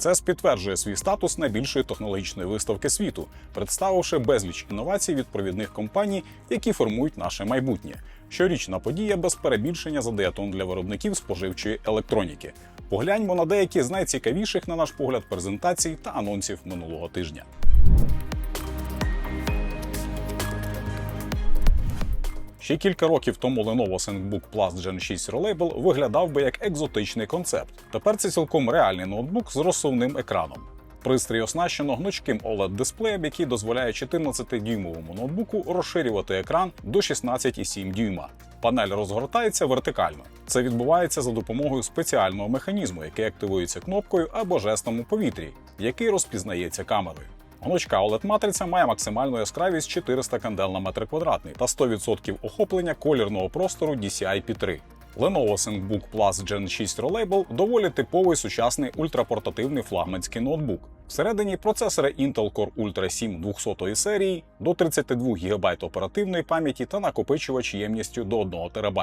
CES підтверджує свій статус найбільшої технологічної виставки світу, представивши безліч інновацій від провідних компаній, які формують наше майбутнє. Щорічна подія без перебільшення задає тон для виробників споживчої електроніки. Погляньмо на деякі з найцікавіших, на наш погляд, презентацій та анонсів минулого тижня. Ще кілька років тому Lenovo ThinkBook Plus Gen 6 Reliable виглядав би як екзотичний концепт. Тепер це цілком реальний ноутбук з розсувним екраном. Пристрій оснащено гнучким OLED-дисплеєм, який дозволяє 14-дюймовому ноутбуку розширювати екран до 16,7 дюйма. Панель розгортається вертикально. Це відбувається за допомогою спеціального механізму, який активується кнопкою або жестом у повітрі, який розпізнається камерою. Гнучка OLED-матриця має максимальну яскравість 400 кандел на метр квадратний та 100% охоплення колірного простору DCI-P3. Lenovo ThinkBook Plus Gen 6 Reliable доволі типовий сучасний ультрапортативний флагманський ноутбук. Всередині процесори Intel Core Ultra 7 200 серії до 32 ГБ оперативної пам'яті та накопичувач ємністю до 1 ТБ.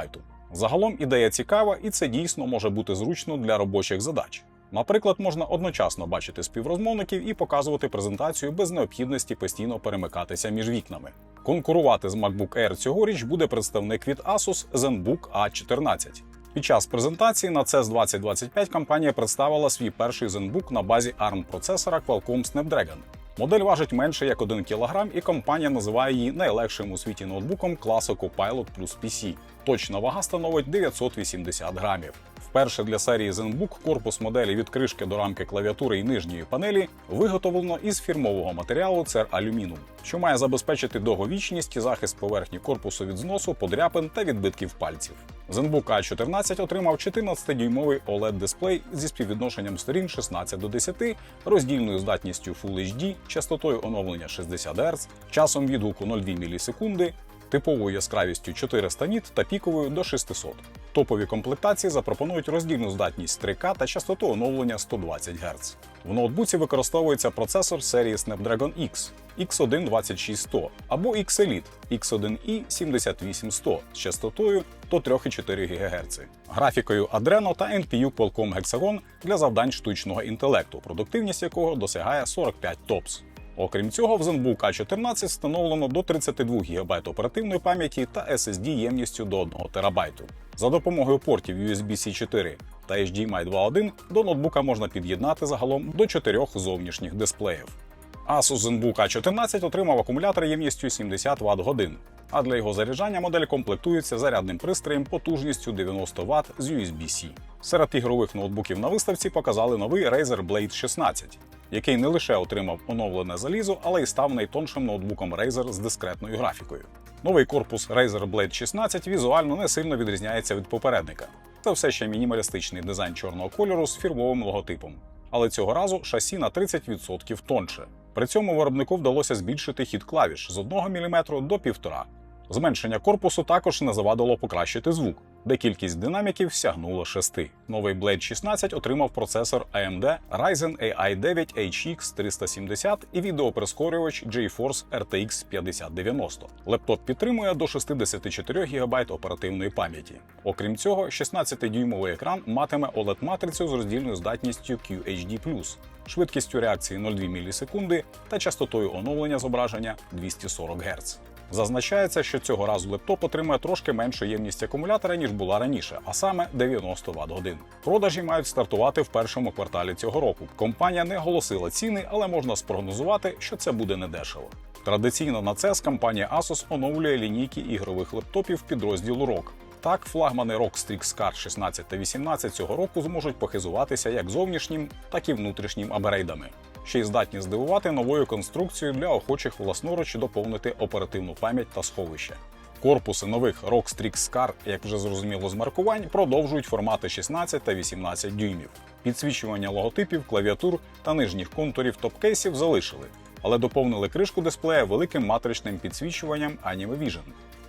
Загалом ідея цікава, і це дійсно може бути зручно для робочих задач. Наприклад, можна одночасно бачити співрозмовників і показувати презентацію без необхідності постійно перемикатися між вікнами. Конкурувати з MacBook Air цьогоріч буде представник від Asus ZenBook A14. Під час презентації на CES 2025 компанія представила свій перший ZenBook на базі ARM процесора Qualcomm Snapdragon. Модель важить менше як 1 кг, і компанія називає її найлегшим у світі ноутбуком класу Copilot Plus PC. Точна вага становить 980 грамів. Вперше для серії ZenBook корпус моделі від кришки до рамки клавіатури і нижньої панелі виготовлено із фірмового матеріалу цер алюміну, що має забезпечити довговічність і захист поверхні корпусу від зносу, подряпин та відбитків пальців. ZenBook A14 отримав 14-дюймовий OLED-дисплей зі співвідношенням сторін 16 до 10, роздільною здатністю Full HD, частотою оновлення 60 Гц, часом відгуку 0,2 мілісекунди, типовою яскравістю 400 ніт та піковою до 600. Топові комплектації запропонують роздільну здатність 3К та частоту оновлення 120 Гц. В ноутбуці використовується процесор серії Snapdragon X X1 26100 або X-Elite X1i 7800 з частотою до 3,4 ГГц, графікою Adreno та NPU Qualcomm Hexagon для завдань штучного інтелекту, продуктивність якого досягає 45 ТОПС. Окрім цього, в ZenBook A14 встановлено до 32 ГБ оперативної пам'яті та SSD ємністю до 1 ТБ. За допомогою портів USB-C 4 та HDMI 2.1 до ноутбука можна під'єднати загалом до чотирьох зовнішніх дисплеїв. Asus ZenBook A14 отримав акумулятор ємністю 70 Вт годин, а для його заряджання модель комплектується зарядним пристроєм потужністю 90 Вт з USB-C. Серед ігрових ноутбуків на виставці показали новий Razer Blade 16, який не лише отримав оновлене залізо, але й став найтоншим ноутбуком Razer з дискретною графікою. Новий корпус Razer Blade 16 візуально не сильно відрізняється від попередника. Це все ще мінімалістичний дизайн чорного кольору з фірмовим логотипом. Але цього разу шасі на 30% тонше. При цьому виробнику вдалося збільшити хід клавіш з 1 мм до 1,5 Зменшення корпусу також не завадило покращити звук, де кількість динаміків сягнула 6. Новий Blade 16 отримав процесор AMD Ryzen AI 9 HX 370 і відеоприскорювач GeForce RTX 5090. Лептоп підтримує до 64 ГБ оперативної пам'яті. Окрім цього, 16-дюймовий екран матиме OLED-матрицю з роздільною здатністю QHD+, швидкістю реакції 0,2 мілісекунди та частотою оновлення зображення 240 Гц. Зазначається, що цього разу лептоп отримує трошки меншу ємність акумулятора, ніж була раніше, а саме 90 Вт годин. Продажі мають стартувати в першому кварталі цього року. Компанія не оголосила ціни, але можна спрогнозувати, що це буде недешево. Традиційно на CES компанія Asus оновлює лінійки ігрових лептопів підрозділу ROG. Так, флагмани ROG Strix Card 16 та 18 цього року зможуть похизуватися як зовнішнім, так і внутрішнім апгрейдами ще й здатні здивувати новою конструкцією для охочих власноруч доповнити оперативну пам'ять та сховище. Корпуси нових ROG Strix Scar, як вже зрозуміло з маркувань, продовжують формати 16 та 18 дюймів. Підсвічування логотипів, клавіатур та нижніх контурів топкейсів залишили, але доповнили кришку дисплея великим матричним підсвічуванням Anime Vision,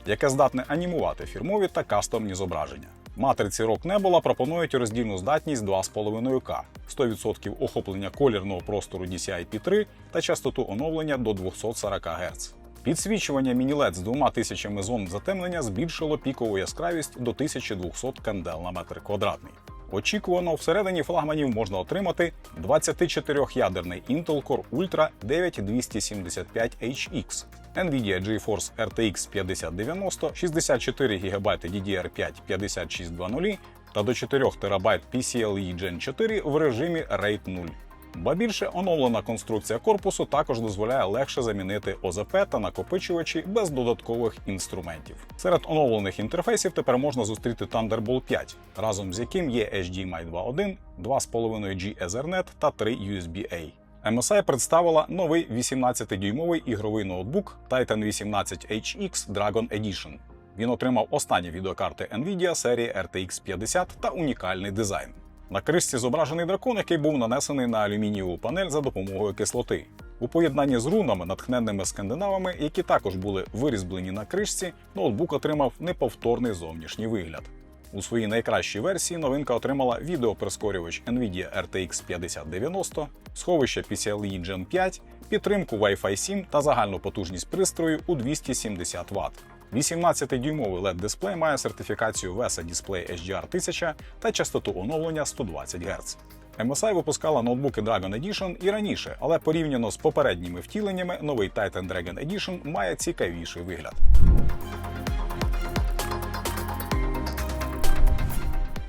яке здатне анімувати фірмові та кастомні зображення. Матриці ROG Nebula пропонують роздільну здатність 2,5К, 100% охоплення колірного простору DCI-P3 та частоту оновлення до 240 Гц. Підсвічування міні-LED з 2000 зон затемнення збільшило пікову яскравість до 1200 кандел на метр квадратний. Очікувано, всередині флагманів можна отримати 24-ядерний Intel Core Ultra 9275HX, Nvidia GeForce RTX 5090, 64 ГБ DDR5 5600 та до 4 ТБ PCIe Gen 4 в режимі RAID 0. Ба більше оновлена конструкція корпусу також дозволяє легше замінити ОЗП та накопичувачі без додаткових інструментів. Серед оновлених інтерфейсів тепер можна зустріти Thunderbolt 5, разом з яким є HDMI 2.1, 2,5G Ethernet та 3 USB-A. MSI представила новий 18-дюймовий ігровий ноутбук Titan 18HX Dragon Edition. Він отримав останні відеокарти Nvidia серії RTX 50 та унікальний дизайн. На кришці зображений дракон, який був нанесений на алюмінієву панель за допомогою кислоти. У поєднанні з рунами, натхненними скандинавами, які також були вирізблені на кришці, ноутбук отримав неповторний зовнішній вигляд. У своїй найкращій версії новинка отримала відеоприскорювач Nvidia RTX 5090, сховище PCIe Gen 5, підтримку Wi-Fi 7 та загальну потужність пристрою у 270 Вт. 18-дюймовий LED-дисплей має сертифікацію VESA Display HDR 1000 та частоту оновлення 120 Гц. MSI випускала ноутбуки Dragon Edition і раніше, але порівняно з попередніми втіленнями, новий Titan Dragon Edition має цікавіший вигляд.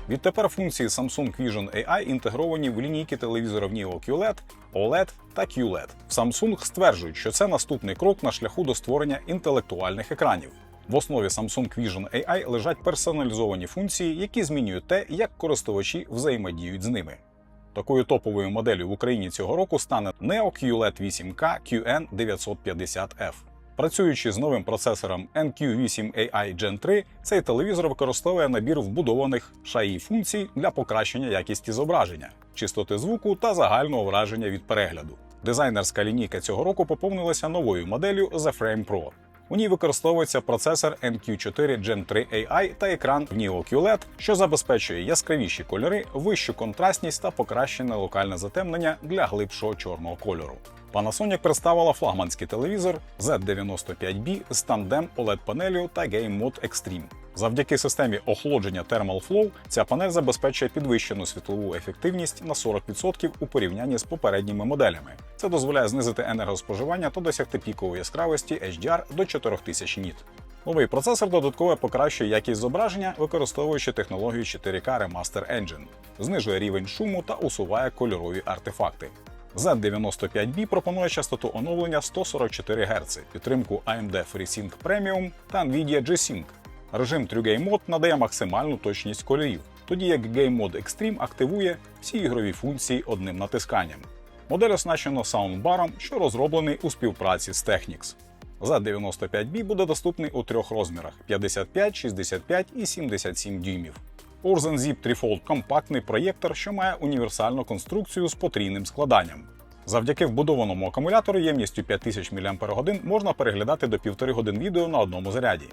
Відтепер функції Samsung Vision AI інтегровані в лінійки телевізорів Neo QLED, OLED та QLED. Samsung стверджують, що це наступний крок на шляху до створення інтелектуальних екранів. В основі Samsung Vision AI лежать персоналізовані функції, які змінюють те, як користувачі взаємодіють з ними. Такою топовою моделлю в Україні цього року стане Neo QLED 8K QN950F. Працюючи з новим процесором NQ8 AI Gen 3, цей телевізор використовує набір вбудованих шаї функцій для покращення якісті зображення, чистоти звуку та загального враження від перегляду. Дизайнерська лінійка цього року поповнилася новою моделлю The Frame Pro. У ній використовується процесор NQ4 Gen 3 AI та екран Neo QLED, що забезпечує яскравіші кольори, вищу контрастність та покращене локальне затемнення для глибшого чорного кольору. Panasonic представила флагманський телевізор Z95B з тандем oled панелю та Game Mode Extreme. Завдяки системі охолодження Thermal Flow ця панель забезпечує підвищену світлову ефективність на 40% у порівнянні з попередніми моделями. Це дозволяє знизити енергоспоживання та досягти пікової яскравості HDR до 4000 ніт. Новий процесор додатково покращує якість зображення, використовуючи технологію 4K Remaster Engine, знижує рівень шуму та усуває кольорові артефакти. Z95B пропонує частоту оновлення 144 Гц, підтримку AMD FreeSync Premium та Nvidia G-Sync. Режим True Game Mode надає максимальну точність кольорів, тоді як Game Mode Extreme активує всі ігрові функції одним натисканням. Модель оснащена саундбаром, що розроблений у співпраці з Technics. Z95B буде доступний у трьох розмірах: 55, 65 і 77 дюймів. Urzen Zip Trifold – компактний проєктор, що має універсальну конструкцію з потрійним складанням. Завдяки вбудованому акумулятору ємністю 5000 мАч можна переглядати до 1,5 годин відео на одному заряді.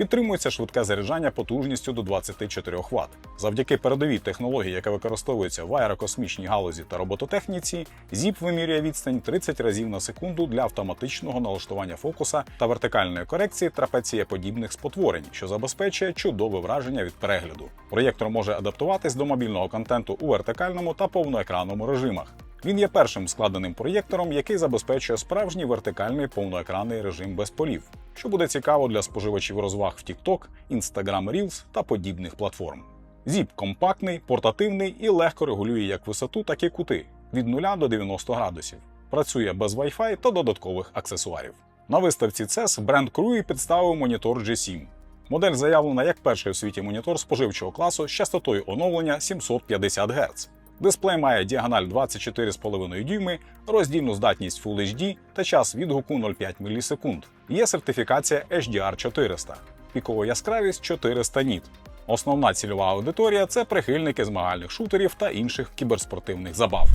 Підтримується швидке заряджання потужністю до 24 Вт. Завдяки передовій технології, яка використовується в аерокосмічній галузі та робототехніці, ZIP вимірює відстань 30 разів на секунду для автоматичного налаштування фокуса та вертикальної корекції трапецієподібних спотворень, що забезпечує чудове враження від перегляду. Проєктор може адаптуватись до мобільного контенту у вертикальному та повноекранному режимах. Він є першим складеним проєктором, який забезпечує справжній вертикальний повноекранний режим без полів, що буде цікаво для споживачів розваг в TikTok, Instagram Reels та подібних платформ. ZIP компактний, портативний і легко регулює як висоту, так і кути від 0 до 90 градусів. Працює без Wi-Fi та додаткових аксесуарів. На виставці CES бренд Крui представив монітор G7. Модель заявлена як перший у світі монітор споживчого класу з частотою оновлення 750 Гц. Дисплей має діагональ 24,5 дюйми, роздільну здатність Full HD та час відгуку 0,5 мілісекунд. Є сертифікація HDR 400, пікова яскравість 400 ніт. Основна цільова аудиторія це прихильники змагальних шутерів та інших кіберспортивних забав.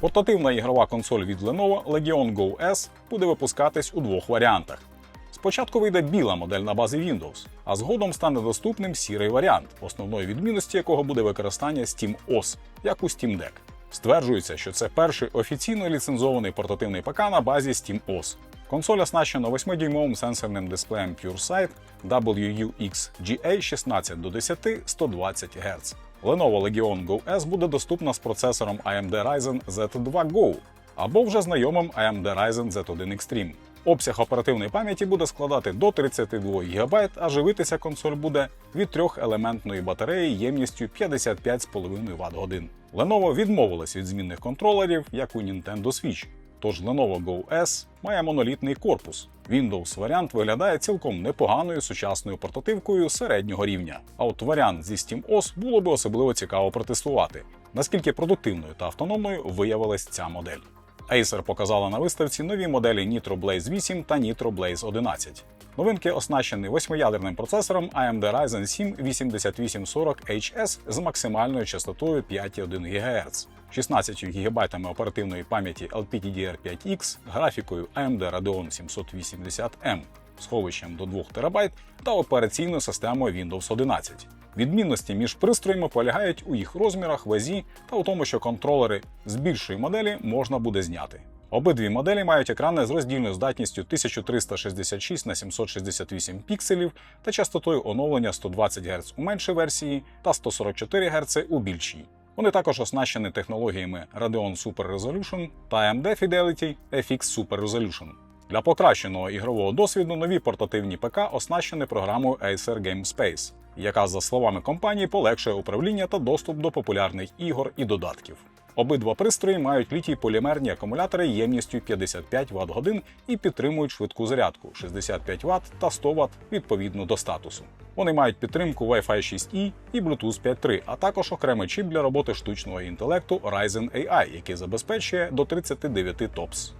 Портативна ігрова консоль від Lenovo Legion Go S буде випускатись у двох варіантах. Спочатку вийде біла модель на базі Windows, а згодом стане доступним сірий варіант, основною відмінності якого буде використання Steam OS, як у Steam Deck. Стверджується, що це перший офіційно ліцензований портативний ПК на базі Steam OS. Консоль оснащена 8-дюймовим сенсорним дисплеєм PureSight WUX-GA 16 до 10 120 Гц. Lenovo Legion Go S буде доступна з процесором AMD Ryzen Z2 Go або вже знайомим AMD Ryzen Z1 Extreme. Обсяг оперативної пам'яті буде складати до 32 ГБ, а живитися консоль буде від трьохелементної батареї ємністю 55,5 Вт годин. Lenovo відмовилась від змінних контролерів, як у Nintendo Switch. Тож Lenovo Go S має монолітний корпус. Windows варіант виглядає цілком непоганою сучасною портативкою середнього рівня. А от варіант зі SteamOS було би особливо цікаво протестувати, наскільки продуктивною та автономною виявилась ця модель. Acer показала на виставці нові моделі Nitro Blaze 8 та Nitro Blaze 11. Новинки оснащені восьмиядерним процесором AMD Ryzen 7 8840HS з максимальною частотою 5,1 ГГц, 16 ГБ оперативної пам'яті LPDDR5X, графікою AMD Radeon 780M, сховищем до 2 ТБ та операційною системою Windows 11. Відмінності між пристроями полягають у їх розмірах, вазі та у тому, що контролери з більшої моделі можна буде зняти. Обидві моделі мають екрани з роздільною здатністю 1366 на 768 пікселів та частотою оновлення 120 Гц у меншій версії та 144 Гц у більшій. Вони також оснащені технологіями Radeon Super Resolution та AMD Fidelity FX Super Resolution. Для покращеного ігрового досвіду нові портативні ПК оснащені програмою Acer Game Space, яка, за словами компанії, полегшує управління та доступ до популярних ігор і додатків. Обидва пристрої мають літій полімерні акумулятори ємністю 55 Вт годин і підтримують швидку зарядку 65 Вт та 100 Вт відповідно до статусу. Вони мають підтримку Wi-Fi 6E і Bluetooth 5.3, а також окремий чіп для роботи штучного інтелекту Ryzen AI, який забезпечує до 39 TOPS.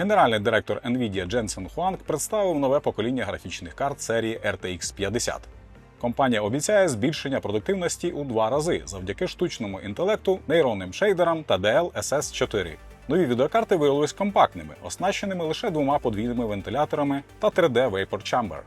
Генеральний директор Nvidia Jensen Huang представив нове покоління графічних карт серії RTX 50. Компанія обіцяє збільшення продуктивності у два рази завдяки штучному інтелекту, нейронним шейдерам та DLSS 4. Нові відеокарти виявились компактними, оснащеними лише двома подвійними вентиляторами та 3D Vapor Chamber.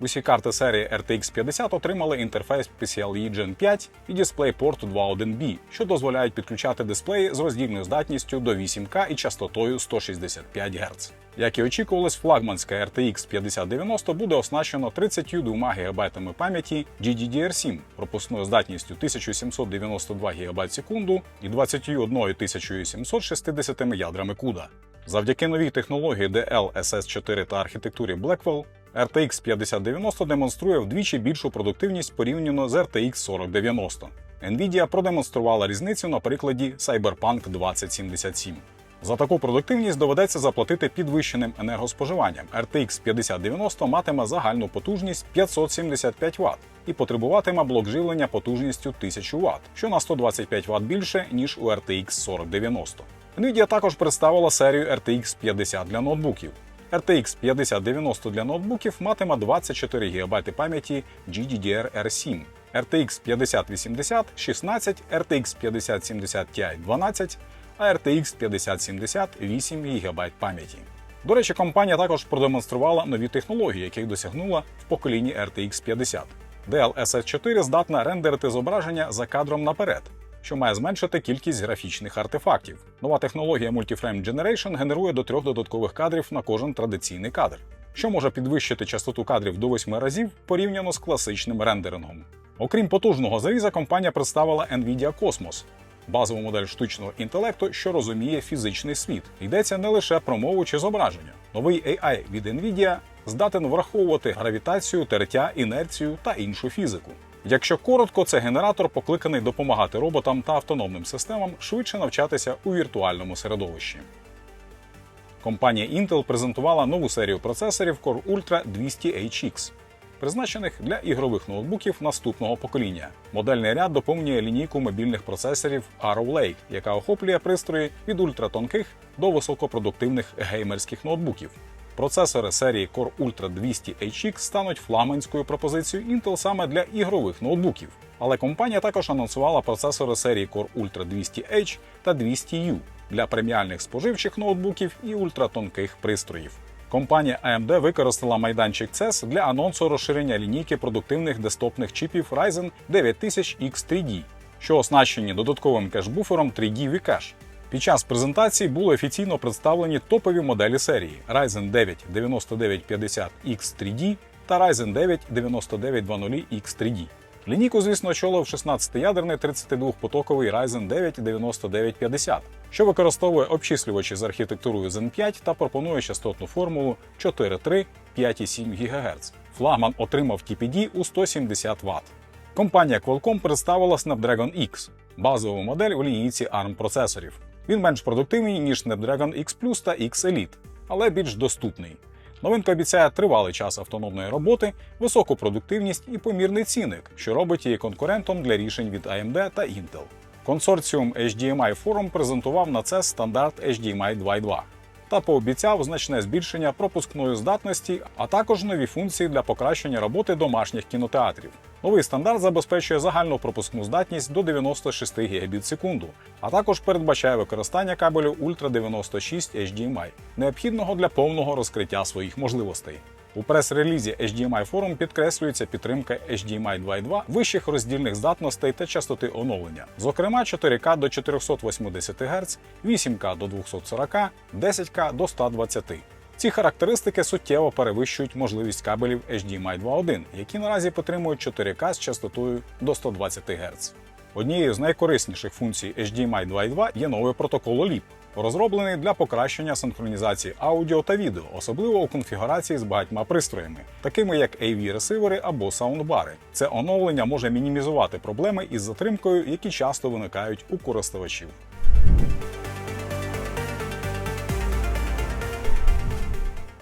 Усі карти серії RTX 50 отримали інтерфейс PCIe Gen 5 і DisplayPort 2.1b, що дозволяють підключати дисплеї з роздільною здатністю до 8К і частотою 165 Гц. Як і очікувалось, флагманська RTX 5090 буде оснащена 32 ГБ пам'яті GDDR7 пропускною здатністю 1792 ГБ секунду і 21 760 ядрами CUDA. Завдяки новій технології DLSS4 та архітектурі Blackwell, RTX 5090 демонструє вдвічі більшу продуктивність порівняно з RTX 4090. Nvidia продемонструвала різницю на прикладі Cyberpunk 2077. За таку продуктивність доведеться заплатити підвищеним енергоспоживанням. RTX 5090 матиме загальну потужність 575 Вт і потребуватиме блок живлення потужністю 1000 Вт, що на 125 Вт більше, ніж у RTX 4090. Nvidia також представила серію RTX 50 для ноутбуків. RTX 5090 для ноутбуків матиме 24 ГБ пам'яті GDDR-R7, RTX 5080 16, RTX 5070 Ti 12, а RTX 5070 8 ГБ пам'яті. До речі, компанія також продемонструвала нові технології, яких досягнула в поколінні RTX 50. DLSS 4 здатна рендерити зображення за кадром наперед, що має зменшити кількість графічних артефактів. Нова технологія Multiframe Generation генерує до трьох додаткових кадрів на кожен традиційний кадр, що може підвищити частоту кадрів до 8 разів порівняно з класичним рендерингом. Окрім потужного заріза, компанія представила Nvidia Cosmos, базову модель штучного інтелекту, що розуміє фізичний світ. Йдеться не лише про мову чи зображення. Новий AI від Nvidia здатен враховувати гравітацію, тертя, інерцію та іншу фізику. Якщо коротко, це генератор покликаний допомагати роботам та автономним системам швидше навчатися у віртуальному середовищі. Компанія Intel презентувала нову серію процесорів Core Ultra 200HX, призначених для ігрових ноутбуків наступного покоління. Модельний ряд доповнює лінійку мобільних процесорів Arrow Lake, яка охоплює пристрої від ультратонких до високопродуктивних геймерських ноутбуків. Процесори серії Core Ultra 200 HX стануть флагманською пропозицією Intel саме для ігрових ноутбуків. Але компанія також анонсувала процесори серії Core Ultra 200H та 200U для преміальних споживчих ноутбуків і ультратонких пристроїв. Компанія AMD використала майданчик CES для анонсу розширення лінійки продуктивних десктопних чіпів Ryzen 9000X3D що оснащені додатковим кеш-буфером 3D V-Cache. Під час презентації були офіційно представлені топові моделі серії Ryzen 9 9950X3D та Ryzen 9 9920X3D. Лінійку, звісно, очолив 16-ядерний 32-потоковий Ryzen 9 9950, що використовує обчислювачі з архітектурою Zen 5 та пропонує частотну формулу 4,3 5,7 ГГц. Флагман отримав TPD у 170 Вт. Компанія Qualcomm представила Snapdragon X, базову модель у лінійці ARM процесорів. Він менш продуктивний, ніж Snapdragon X Plus та X Elite, але більш доступний. Новинка обіцяє тривалий час автономної роботи, високу продуктивність і помірний цінник, що робить її конкурентом для рішень від AMD та Intel. Консорціум HDMI Forum презентував на це стандарт HDMI 2.2 та пообіцяв значне збільшення пропускної здатності, а також нові функції для покращення роботи домашніх кінотеатрів. Новий стандарт забезпечує загальну пропускну здатність до 96 Гбіт секунду, а також передбачає використання кабелю Ultra 96 HDMI, необхідного для повного розкриття своїх можливостей. У прес-релізі HDMI Forum підкреслюється підтримка HDMI 2.2 вищих роздільних здатностей та частоти оновлення, зокрема 4К до 480 Гц, 8К до 240, 10К до 120. Ці характеристики суттєво перевищують можливість кабелів HDMI 2.1, які наразі підтримують 4К з частотою до 120 Гц. Однією з найкорисніших функцій HDMI 2.2 є новий протокол OLIP, розроблений для покращення синхронізації аудіо та відео, особливо у конфігурації з багатьма пристроями, такими як AV-ресивери або саундбари. Це оновлення може мінімізувати проблеми із затримкою, які часто виникають у користувачів.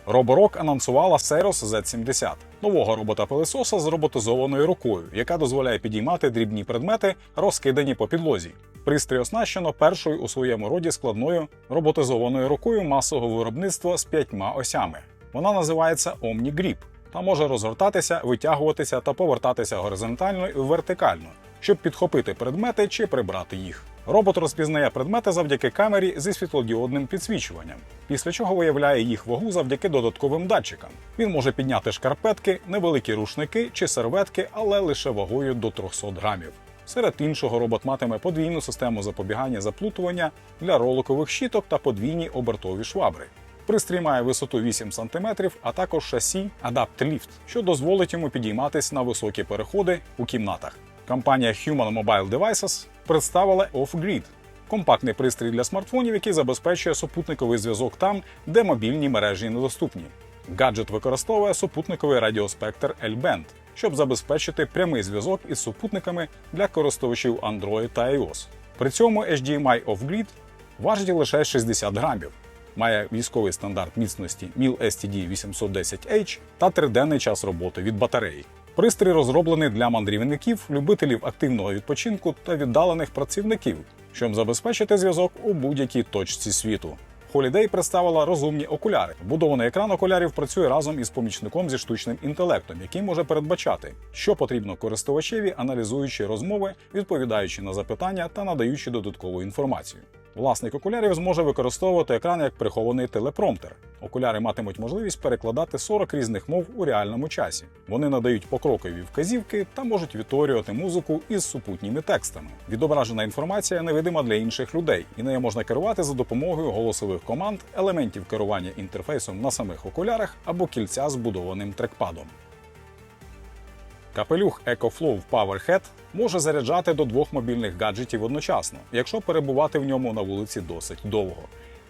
Роборок анонсувала Seros Z70 нового робота-пилисоса з роботизованою рукою, яка дозволяє підіймати дрібні предмети, розкидані по підлозі. Пристрій оснащено першою у своєму роді складною роботизованою рукою масового виробництва з п'ятьма осями. Вона називається Omni Grip та може розгортатися, витягуватися та повертатися горизонтально і вертикально, щоб підхопити предмети чи прибрати їх. Робот розпізнає предмети завдяки камері зі світлодіодним підсвічуванням, після чого виявляє їх вагу завдяки додатковим датчикам. Він може підняти шкарпетки, невеликі рушники чи серветки, але лише вагою до 300 грамів. Серед іншого, робот матиме подвійну систему запобігання заплутування для роликових щіток та подвійні обертові швабри. Пристрій має висоту 8 см, а також шасі Adapt Lift, що дозволить йому підійматись на високі переходи у кімнатах. Компанія Human Mobile Devices представила Off-Grid – компактний пристрій для смартфонів, який забезпечує супутниковий зв'язок там, де мобільні мережі недоступні. Гаджет використовує супутниковий радіоспектр L-Band, щоб забезпечити прямий зв'язок із супутниками для користувачів Android та iOS. При цьому HDMI Off-Grid важить лише 60 грамів, має військовий стандарт міцності MIL STD 810H та триденний час роботи від батареї. Пристрій розроблений для мандрівників, любителів активного відпочинку та віддалених працівників, щоб забезпечити зв'язок у будь-якій точці світу. Holiday представила розумні окуляри. Вбудований екран окулярів працює разом із помічником зі штучним інтелектом, який може передбачати, що потрібно користувачеві, аналізуючи розмови, відповідаючи на запитання та надаючи додаткову інформацію. Власник окулярів зможе використовувати екран як прихований телепромптер. Окуляри матимуть можливість перекладати 40 різних мов у реальному часі. Вони надають покрокові вказівки та можуть відтворювати музику із супутніми текстами. Відображена інформація невидима для інших людей, і нею можна керувати за допомогою голосових команд, елементів керування інтерфейсом на самих окулярах або кільця з будованим трекпадом. Капелюх EcoFlow Powerhead може заряджати до двох мобільних гаджетів одночасно, якщо перебувати в ньому на вулиці досить довго.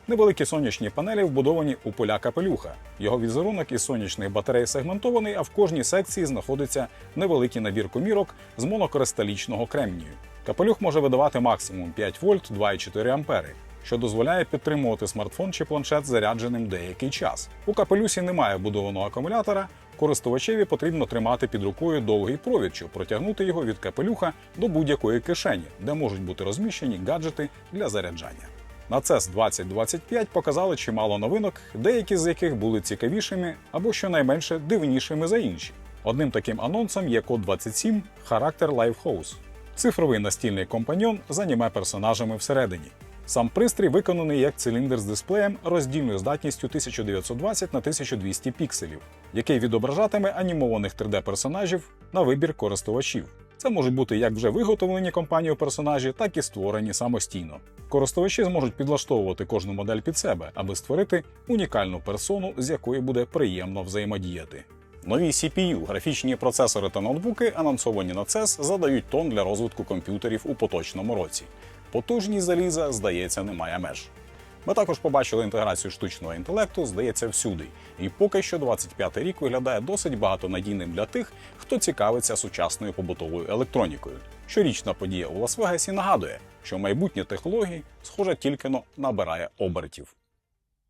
Невеликі сонячні панелі вбудовані у поля капелюха. Його візерунок із сонячних батарей сегментований, а в кожній секції знаходиться невеликий набір комірок з монокристалічного кремнію. Капелюх може видавати максимум 5 вольт 2,4 ампери, що дозволяє підтримувати смартфон чи планшет зарядженим деякий час. У капелюсі немає вбудованого акумулятора. Користувачеві потрібно тримати під рукою довгий провід, щоб протягнути його від капелюха до будь-якої кишені, де можуть бути розміщені гаджети для заряджання. На CES 2025 показали чимало новинок, деякі з яких були цікавішими або щонайменше дивнішими за інші. Одним таким анонсом є код 27 характер Lifehouse – цифровий настільний компаньон з аніме персонажами всередині. Сам пристрій виконаний як циліндр з дисплеєм роздільною здатністю 1920 на 1200 пікселів, який відображатиме анімованих 3D персонажів на вибір користувачів. Це можуть бути як вже виготовлені компанією персонажі, так і створені самостійно. Користувачі зможуть підлаштовувати кожну модель під себе, аби створити унікальну персону, з якою буде приємно взаємодіяти. Нові CPU, графічні процесори та ноутбуки, анонсовані на CES, задають тон для розвитку комп'ютерів у поточному році. Потужність заліза, здається, немає меж. Ми також побачили інтеграцію штучного інтелекту, здається, всюди. І поки що 25-й рік виглядає досить багатонадійним для тих, хто цікавиться сучасною побутовою електронікою. Щорічна подія у Лас-Вегасі нагадує, що майбутнє технології, схоже, тільки набирає обертів.